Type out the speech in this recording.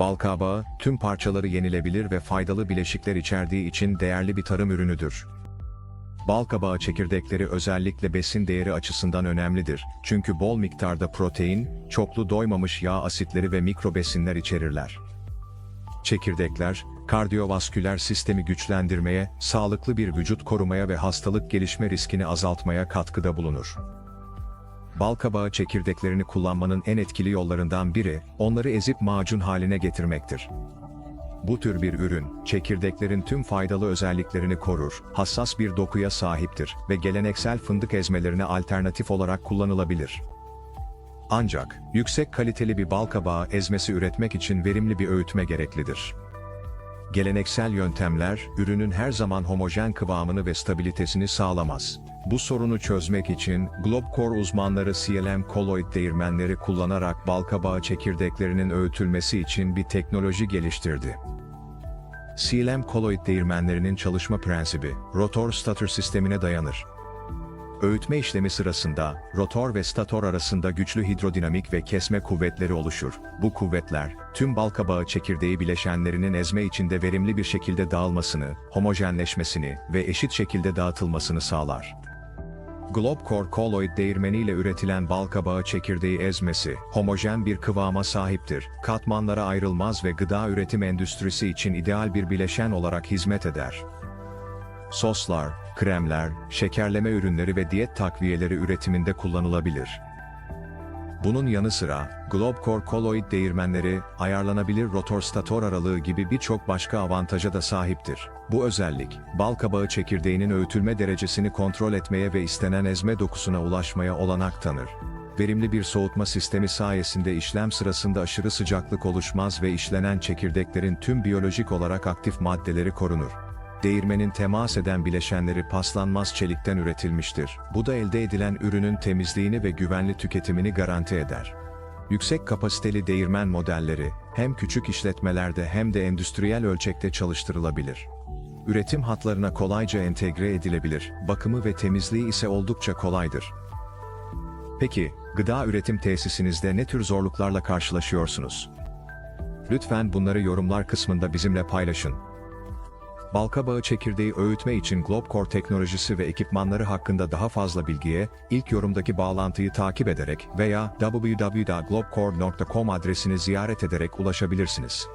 Balkabağı, tüm parçaları yenilebilir ve faydalı bileşikler içerdiği için değerli bir tarım ürünüdür. Balkabağı çekirdekleri özellikle besin değeri açısından önemlidir. Çünkü bol miktarda protein, çoklu doymamış yağ asitleri ve mikro besinler içerirler. Çekirdekler, kardiyovasküler sistemi güçlendirmeye, sağlıklı bir vücut korumaya ve hastalık gelişme riskini azaltmaya katkıda bulunur. Balkabağı çekirdeklerini kullanmanın en etkili yollarından biri, onları ezip macun haline getirmektir. Bu tür bir ürün, çekirdeklerin tüm faydalı özelliklerini korur, hassas bir dokuya sahiptir ve geleneksel fındık ezmelerine alternatif olarak kullanılabilir. Ancak, yüksek kaliteli bir balkabağı ezmesi üretmek için verimli bir öğütme gereklidir. Geleneksel yöntemler, ürünün her zaman homojen kıvamını ve stabilitesini sağlamaz. Bu sorunu çözmek için, Globcore uzmanları CLM koloid değirmenleri kullanarak balkabağı çekirdeklerinin öğütülmesi için bir teknoloji geliştirdi. CLM koloid değirmenlerinin çalışma prensibi, rotor-stator sistemine dayanır. Öğütme işlemi sırasında, rotor ve stator arasında güçlü hidrodinamik ve kesme kuvvetleri oluşur. Bu kuvvetler, tüm balkabağı çekirdeği bileşenlerinin ezme içinde verimli bir şekilde dağılmasını, homojenleşmesini ve eşit şekilde dağıtılmasını sağlar. Globcore kolloid değirmeniyle üretilen balkabağı çekirdeği ezmesi, homojen bir kıvama sahiptir, katmanlara ayrılmaz ve gıda üretim endüstrisi için ideal bir bileşen olarak hizmet eder. Soslar, kremler, şekerleme ürünleri ve diyet takviyeleri üretiminde kullanılabilir. Bunun yanı sıra, Globcore kolloid değirmenleri, ayarlanabilir rotor-stator aralığı gibi birçok başka avantaja da sahiptir. Bu özellik, balkabağı çekirdeğinin öğütülme derecesini kontrol etmeye ve istenen ezme dokusuna ulaşmaya olanak tanır. Verimli bir soğutma sistemi sayesinde işlem sırasında aşırı sıcaklık oluşmaz ve işlenen çekirdeklerin tüm biyolojik olarak aktif maddeleri korunur. Değirmenin temas eden bileşenleri paslanmaz çelikten üretilmiştir. Bu da elde edilen ürünün temizliğini ve güvenli tüketimini garanti eder. Yüksek kapasiteli değirmen modelleri, hem küçük işletmelerde hem de endüstriyel ölçekte çalıştırılabilir. Üretim hatlarına kolayca entegre edilebilir, bakımı ve temizliği ise oldukça kolaydır. Peki, gıda üretim tesisinizde ne tür zorluklarla karşılaşıyorsunuz? Lütfen bunları yorumlar kısmında bizimle paylaşın. Balkabağı çekirdeği öğütme için Globcore teknolojisi ve ekipmanları hakkında daha fazla bilgiye, ilk yorumdaki bağlantıyı takip ederek veya www.globcore.com adresini ziyaret ederek ulaşabilirsiniz.